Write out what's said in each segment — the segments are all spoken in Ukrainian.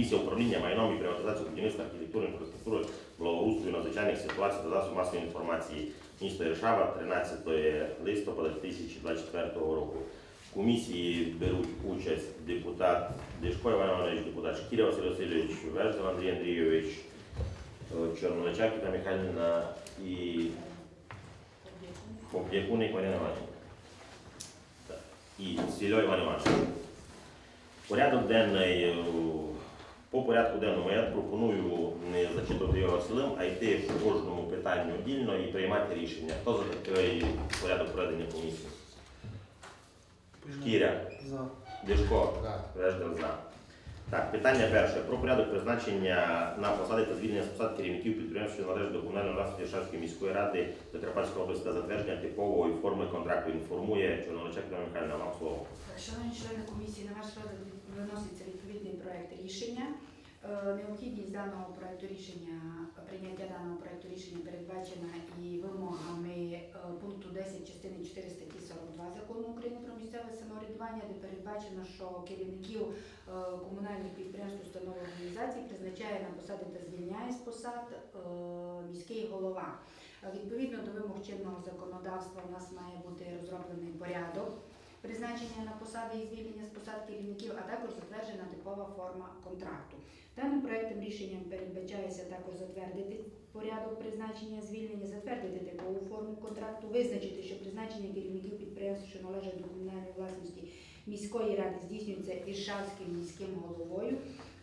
Комісія управління майном і приватизації будівництва архітектури, інфраструктури, благоустрою, надзвичайних ситуацій та засобів масової інформації міста Іршава 13 листопада 2024 року. В комісії беруть участь депутат Дешко Іван Іванович, депутат Шкіря Василь Васильович, Веждан Андрій Андрійович, е, Чорночак Віта Михайлівна і Поплякуник Марина Іванівна. І Сільо Іван Іванович. Порядок денний, е, по порядку денному я пропоную не зачитувати його цілим, а йти по кожному питанню дільно і приймати рішення. Хто за такий порядок проведення комісії? Шкіря, За. Дешко, За. Веждер за. Так, питання перше. Про порядок призначення на посади та звільнення з посад керівників підприємств, що належать до комунальної власності Шарської міської ради Закарпатської області та затвердження типової форми контракту інформує Чорночак Івана Михайлівна. Вам слово. Шановні члени комісії, на ваш розгляд виноситься відповідний проект рішення. Е, Необхідність даного проекту рішення, прийняття даного проекту рішення передбачена і вимогами е, пункту 10 частини 4 статті 42 закону України про місцеве самоврядування, де передбачено, що керівників е, комунальних підприємств, установ організацій призначає на посади та звільняє з посад міський голова. Відповідно до вимог чинного законодавства, у нас має бути розроблений порядок призначення на посади і звільнення з посад керівників, а також затверджена типова форма контракту. Даним проектом рішенням передбачається також затвердити порядок призначення звільнення, затвердити типову форму контракту, визначити, що призначення керівників підприємств, що належать до комунальної власності міської ради, здійснюється Іршавським міським головою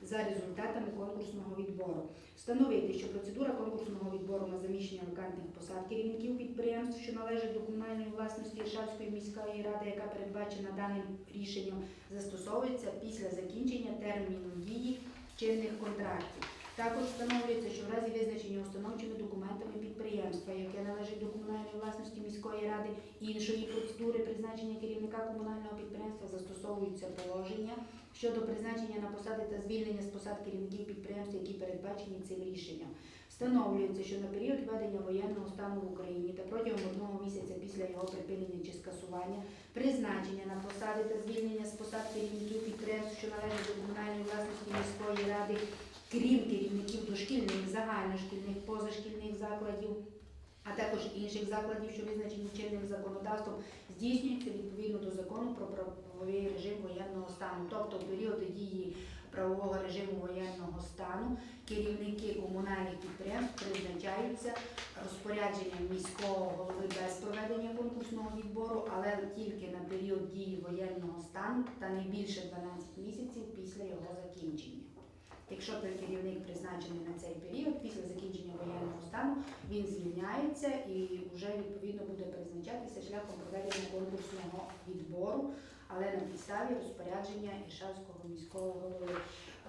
за результатами конкурсного відбору. Встановити, що процедура конкурсного відбору на заміщення вакантних посад керівників підприємств, що належать до комунальної власності Іршавської міської ради, яка передбачена даним рішенням, застосовується після закінчення терміну дії чинних контрактів. Також встановлюється, що в разі визначення установчими документами підприємства, яке належить до комунальної власності міської ради, іншої процедури призначення керівника комунального підприємства застосовуються положення щодо призначення на посади та звільнення з посад керівників підприємств, які передбачені цим рішенням. Встановлюється, що на період введення воєнного стану в Україні та протягом одного місяця після його припинення чи скасування призначення на посади та звільнення з посад керівників підприємств, що належать до комунальної власності міської ради, крім керівників дошкільних, загальношкільних, позашкільних закладів, а також інших закладів, що визначені чинним законодавством, здійснюється відповідно до закону про правовий режим воєнного стану, тобто період дії правового режиму воєнного стану керівники комунальних підприємств призначаються розпорядженням міського голови без проведення конкурсного відбору, але тільки на період дії воєнного стану та не більше 12 місяців після його закінчення. Якщо той керівник призначений на цей період, після закінчення воєнного стану він звільняється і вже відповідно буде призначатися шляхом проведення конкурсного відбору, але на підставі розпорядження Іршавського міського голови.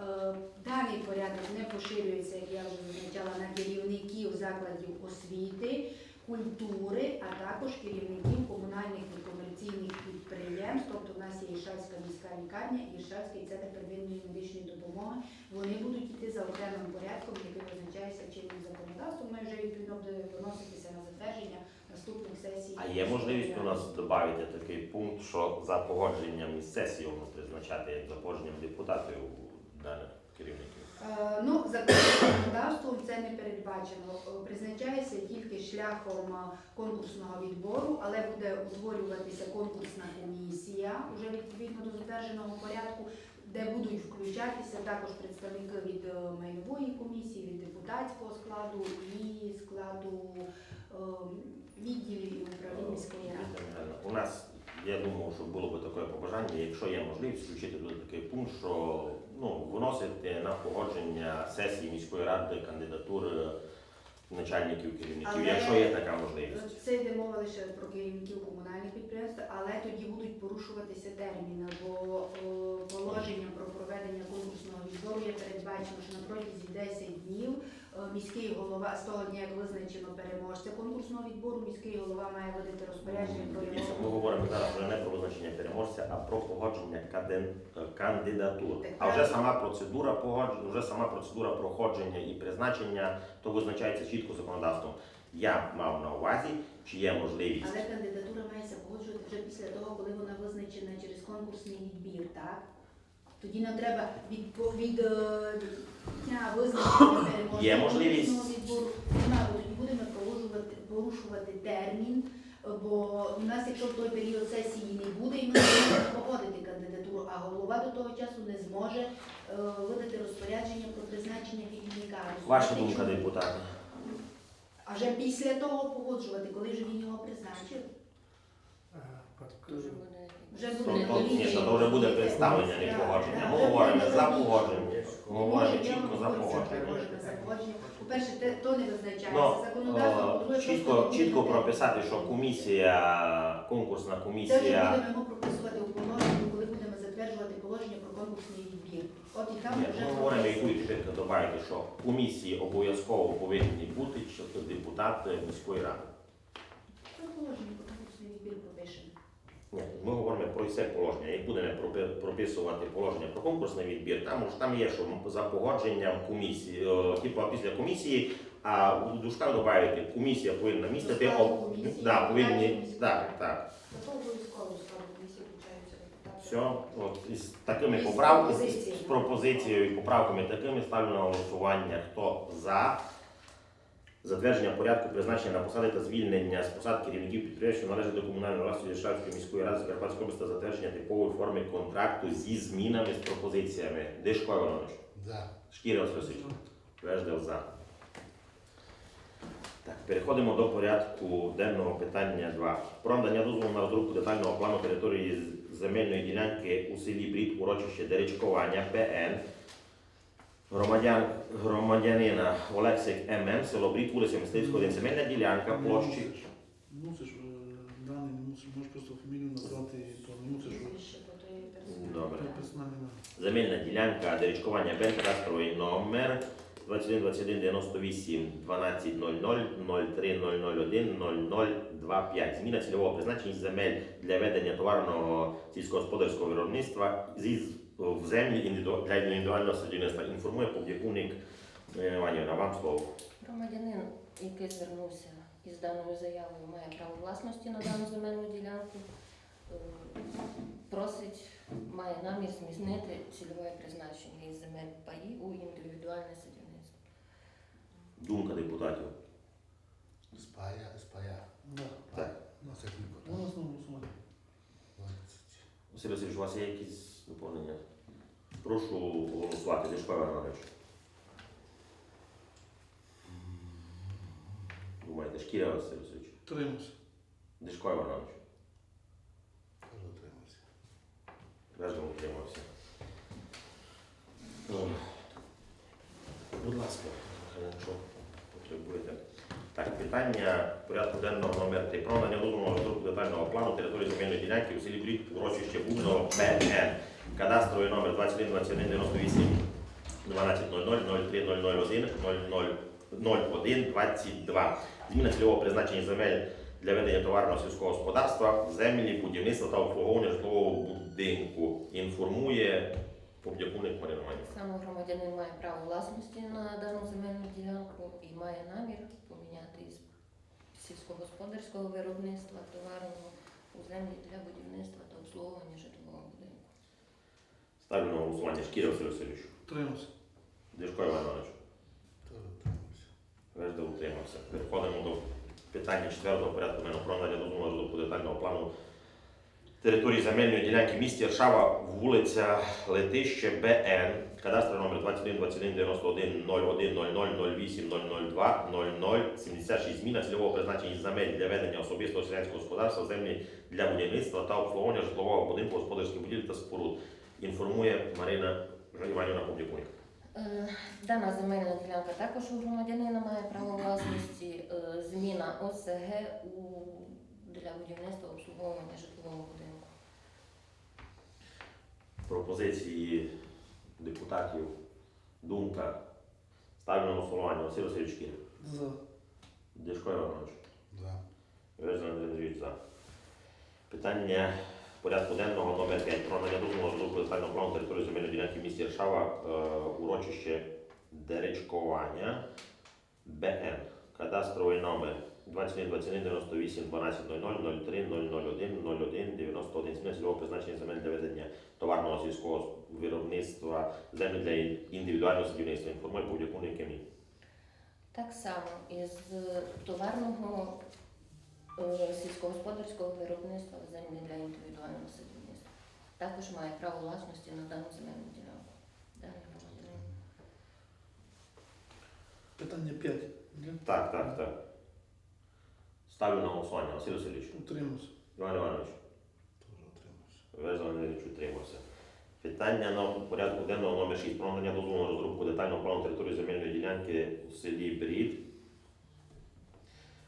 Е, Даний порядок не поширюється, як я вже зазначала, на керівників закладів освіти, культури, а також керівників комунальних некомерційних підприємств. Тобто в нас є Іршавська міська лікарня і Іршавський центр первинної медичної допомоги. Вони будуть йти за окремим порядком, який визначається чинним законодавством. Ми вже відповідно виноситися на затвердження наступних сесій. А є можливість у нас додати такий пункт, що за погодженням із сесією призначати як за погодженням депутатів даних керівників. Е, Ну, законодавством це не передбачено. Е, Призначається тільки шляхом е, конкурсного відбору, але буде утворюватися конкурсна комісія вже відповідно до затвердженого порядку, де будуть включатися також представники від майнової комісії, від депутатського складу і складу е, відділів і управлінь міської ради. У нас, я думаю, що було би таке побажання, якщо є можливість включити туди такий пункт, що ну, виносити на погодження сесії міської ради кандидатури начальників керівників, Але- якщо є така можливість. Це йде мова лише про керівників комунальних підприємств, але тоді будуть порушуватися терміни, бо е, положенням про проведення конкурсного відбору є передбачено, що на протязі 10 днів е, міський голова з того дня, як визначено переможця відбору, міський голова має видати розпорядження про Дивіться, Ми його. говоримо зараз вже не про визначення переможця, а про погодження каден- кандидатур. Так, А вже правильно. сама процедура погодження, вже сама процедура проходження і призначення, то визначається чітко законодавством. Я мав на увазі, чи є можливість. Але кандидатура мається погоджувати вже після того, коли вона визначена через конкурсний відбір, так? Тоді нам треба від, від е, дня визначення переможця Є можливість? конкурсного відбору. Немає, бо тоді будемо порушувати, порушувати термін, бо у нас, якщо в той період сесії не буде, і ми не зможемо погодити кандидатуру, а голова до того часу не зможе е, видати розпорядження про призначення керівника. Ваша думка, депутати. А вже після того погоджувати, коли вже він його призначив. Буде. Вже буде то, ні, то, то вже буде представлення, не погодження. Ми говоримо за погодження. Говоримо чітко за. По-перше, то не визначається Ну, законодавство, е, по-друге, чітко, просто чітко прописати, що комісія, конкурсна Це вже комісія. будемо прописувати у положенні, коли будемо затверджувати положення про конкурсний відбір. От і там Ні, вже Ми говоримо, яку прописуємо. тепер додати, що комісії обов'язково повинні бути чи то депутати міської ради. Це положення про конкурсний відбір пропишемо. Ні, ми говоримо про все положення. Як будемо пропи- прописувати положення про конкурсний відбір, там ж там є, що за погодженням комісії, е, типу після комісії, а у дужках додати, комісія повинна містити До об- комісії, да, повинні, депутатів так, так. Зато обов'язково складу комісії включаються депутати. Все, от із такими поправками, з пропозицією і поправками такими ставлю на голосування. Хто за затвердження порядку призначення на посади та звільнення з посад керівників підприємств, що належать до комунальної власності Шарської міської ради Закарпатської області та затвердження типової форми контракту зі змінами з пропозиціями. Дишко Іванович, За. Шкіра Васильович, Веждев за. Так, переходимо до порядку денного питання 2. Про надання дозволу на розробку детального плану території земельної ділянки у селі Брід, урочище Деречкування, ПН. Громадян, громадянина Олексик ММ, село Брід, вулиця Мисливського, один земельна ділянка, площі. Мусиш, е, даний не мусиш, можеш просто фамілію назвати, то не мусиш. Добре. Земельна ділянка Деречкування Б, кадастровий номер 21 21 98 12 00 03 001 0025. Зміна цільового призначення земель для ведення товарного сільськогосподарського виробництва зі в землі для індивідуального садівництва. Інформує повдякуник Іванівна. Вам слово. Громадянин, який звернувся із даною заявою, має право власності на дану земельну ділянку. Е, Просить, має намір змінити цільове призначення із земель паї у індивідуальне садівництво. Думка депутатів. Спая, спая. Да. Так. Ну, на основному голосування. Василь Васильович, у вас є якісь доповнення? Прошу голосувати. Дешко Іванович. Думаєте, Шкіря Василь Васильович. Тримався. Дешко Іванович. Кажу, тримався. Вежно утримався. Будь ласка, якщо потребуєте. Так, питання порядку денного номер 3. Про надання на розробку детального плану території земельної ділянки у селі Брід, урочище Бубно, ПН. Кадастровий номер 21 21 98 12 00 03 001 00 01 22. Зміна цільового призначення земель для ведення товарного сільського господарства, землі, будівництва та обслуговування житлового будинку. Інформує Побдякуник Романівна. Саме громадянин має право власності на дану земельну ділянку і має намір поміняти із сільськогосподарського виробництва товарного у землі для будівництва та обслуговування житлового. Ставлю на голосування. Шкіра Василь Васильович. Тримався. Дешко Іванович. Теж тримався. Вежда утримався. Переходимо до питання четвертого порядку мене про надання дозволу розробку детального плану території земельної ділянки місті Ршава, вулиця Летище БН, кадастровий номер 21 21 91 01 00 08 002 00 76. Зміна цільового призначення земель для ведення особистого селянського господарства, землі для будівництва та обслуговування житлового будинку, господарських будівель та споруд. Інформує Марина Іванівна Побдякуник. Е, Дана земельна ділянка також у громадянина має право власності. Е, Зміна ОСГ у для будівництва обслуговування житлового будинку. пропозиції депутатів, думка. Ставлю на голосування. Василь Васильович Кір. За. Дешко Іванович. За. Веждан Андрійович за. Питання порядку денного номер 5. Про надання дозволу розробку детального плану території земельної ділянки в місті Ршава, е, урочище Деречкування, БН. Кадастровий номер 21 21 98 12 00 03 001 01 91 зміна цільового призначення земель для ведення товарного сільського виробництва землі для індивідуального садівництва. Інформує будь-яку КМІ. Так само із товарного сільськогосподарського виробництва землі для індивідуального садівництва. Також має право власності на дану земельну ділянку. Далі громадянин. Питання 5. Так, так, так. Ставлю на голосування. Василь Васильович, Утримався. Іван Іванович, Теж утримався. Веза Валерійович утримався. Питання на порядку денного номер 6. Про надання дозволу на розробку детального плану території земельної ділянки в селі Брід.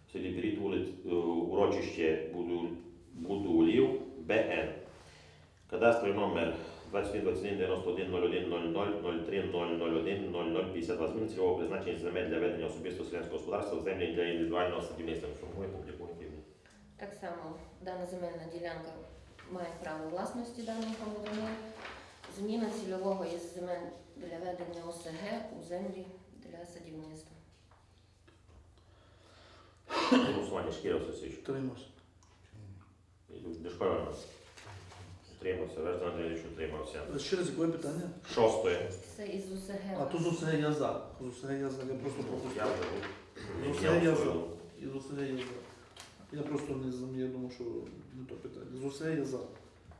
В селі Брід вулиць е, урочище Будулів БН. Кадастровий номер 21 21 91 01 00 03 001 00 52. Цільового призначення земель для ведення особистого селянського господарства в землі для індивідуального садівництва. Інформує публікує керівник. Так само дана земельна ділянка має право власності даного громадянина. Зміна цільового із земель для ведення ОСГ у землі для садівництва. Голосування Шкіра Сосич. Утримався. Дешко Іванович. Утримався. Вежда Андрійович утримався. Ще раз, яке питання? Шостое. Це із ОСГ. А тут з я за. З я за. Я просто Я пропустив. вже був. це я за. І з УСГ я за. Я просто не знаю, я думав, що не то питання. З я за.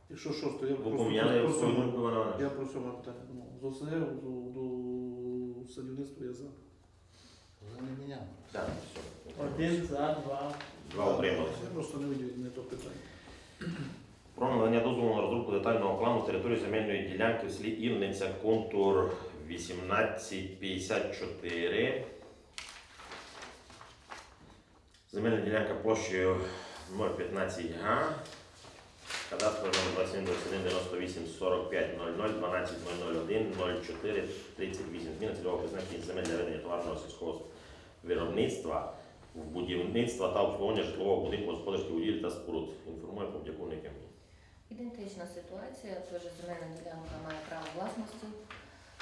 Якщо шосто, я Ви просто поміняли про Іванович? Я про сьоме питання думав. З до садівництва я за. Вже не міняв. Так, все. Один за, два. Два утрималися. Я просто не видів не то питання. Про надання дозволу на розробку детального плану території земельної ділянки в селі Ільниця, контур 1854. Земельна ділянка площею 015 га. Кадастровий номер 27 21 98 45 00 12 001 04 38. Зміна цільового призначення земель для ведення товарного сільського виробництва, в будівництва та обслуговування житлового будинку господарських будівель та споруд. Інформує Повдякуник МІ. Ідентична ситуація, теж земельна ділянка має право власності.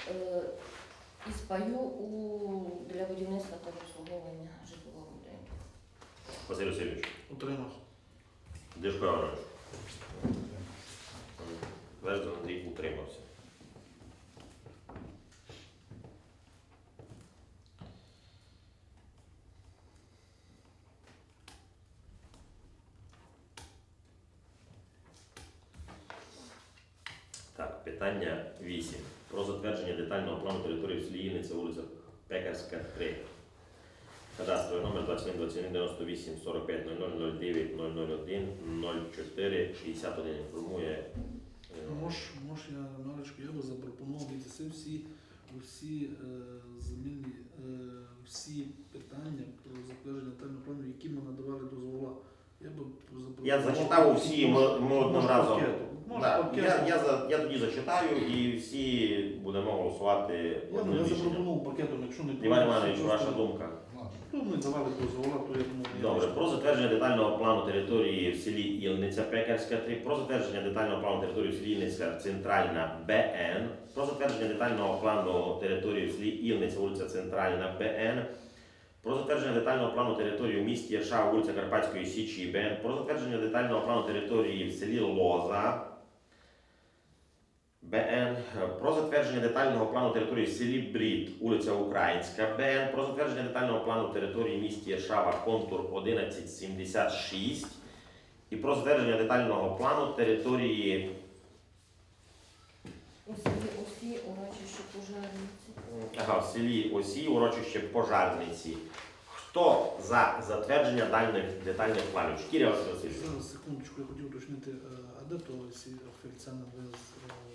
Е, Із паю у, для будівництва та обслуговування житлового будинку. Василь Васильович, Утримався. Дешко Іванович, Веждан Андрій утримався. Так, питання 8. Про затвердження детального плану території в селі вулиця Пекарська, 3. Кадастровий номер 21 21 98 45 00 09 001 04 61 інформує. е, Мож, мож я Марочку, я би запропонував відійти всі, всі е, земельні, е, всі питання про затвердження детального плану, які ми надавали дозвола. Я би запропонував. Я зачитав усі, ми, ми одним разом. пакетом. Може, Да, я, я, за- я тоді зачитаю і всі будемо голосувати Я, я запропонував пакетом, якщо не Іван Іванович, просто- ваша думка. Ну, ми давали дозвола, то я думаю, я Добре, про затвердження детального плану території в селі Ілниця Пекарська 3, про затвердження детального плану території в селі Ілниця Центральна БН, про затвердження детального плану території в селі Ілниця, вулиця Центральна БН, про затвердження детального плану території в місті Ірша, вулиця Карпатської Січі БН, про затвердження детального плану території в селі Лоза БН, про затвердження детального плану території в селі Брід, вулиця Українська БН, про затвердження детального плану території місті Іршава, контур 1176 і про затвердження детального плану території У селі усі урочища пожежниці. ага, в селі Осі, урочище Пожарниці. Хто за затвердження дальних детальних планів? Шкіря Васильович. Зараз, секундочку, я хотів уточнити, е, а де то ці офіціально без е,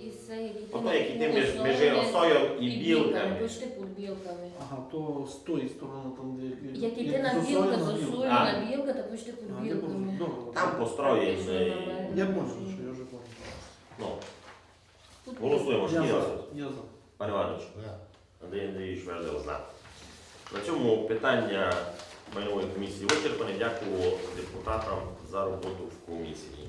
І це Ото які ти між, між росою і білками. Пишти під білками. Ага, то з тої сторони, там, де... Як іти як на білка, осою з на білку. осою А. на білка, то пишти під А, я білками. добре. Там построєний. Я понял, що я вже понял. Ну, Тут голосуємо, Я Шкіря за, я за. Пан Іванович. Андрій Андрійович Вердел за. На цьому питання майнової комісії вичерпане. Дякую депутатам за роботу в комісії.